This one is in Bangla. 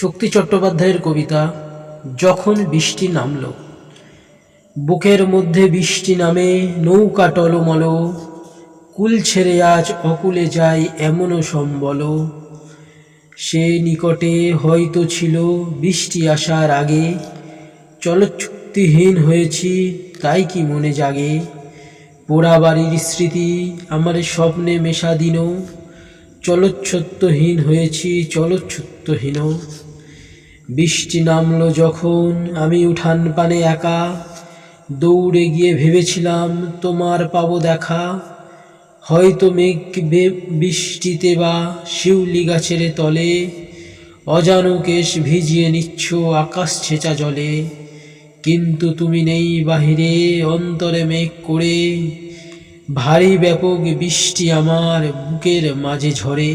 শক্তি চট্টোপাধ্যায়ের কবিতা, যখন বৃষ্টি নামল। বুকের মধ্যে বৃষ্টি নামে, নৌকা টলমল। কুল ছেড়ে আজ অকুলে যায় এমনও সম্বল। সে নিকটে হয়তো ছিল বৃষ্টি আসার আগে। চলচ্ছুক্তিহীন হয়েছি, তাই কি মনে জাগে? পোড়া বাড়ির স্মৃতি আমার স্বপ্নে মেশা দিন চলচ্ছত্বহীন হয়েছি চলচ্ছত্বহীন বৃষ্টি নামলো যখন আমি উঠান পানে একা। দৌড়ে গিয়ে ভেবেছিলাম, তোমার পাবো দেখা। হয়তো মেঘ বৃষ্টিতে বা শিউলি গাছের তলে অজানো কেশ ভিজিয়ে নিচ্ছ আকাশ ছেঁচা জলে। কিন্তু তুমি নেই বাহিরে, অন্তরে মেঘ করে। ভারী ব্যাপক বৃষ্টি আমার বুকের মাঝে ঝরে।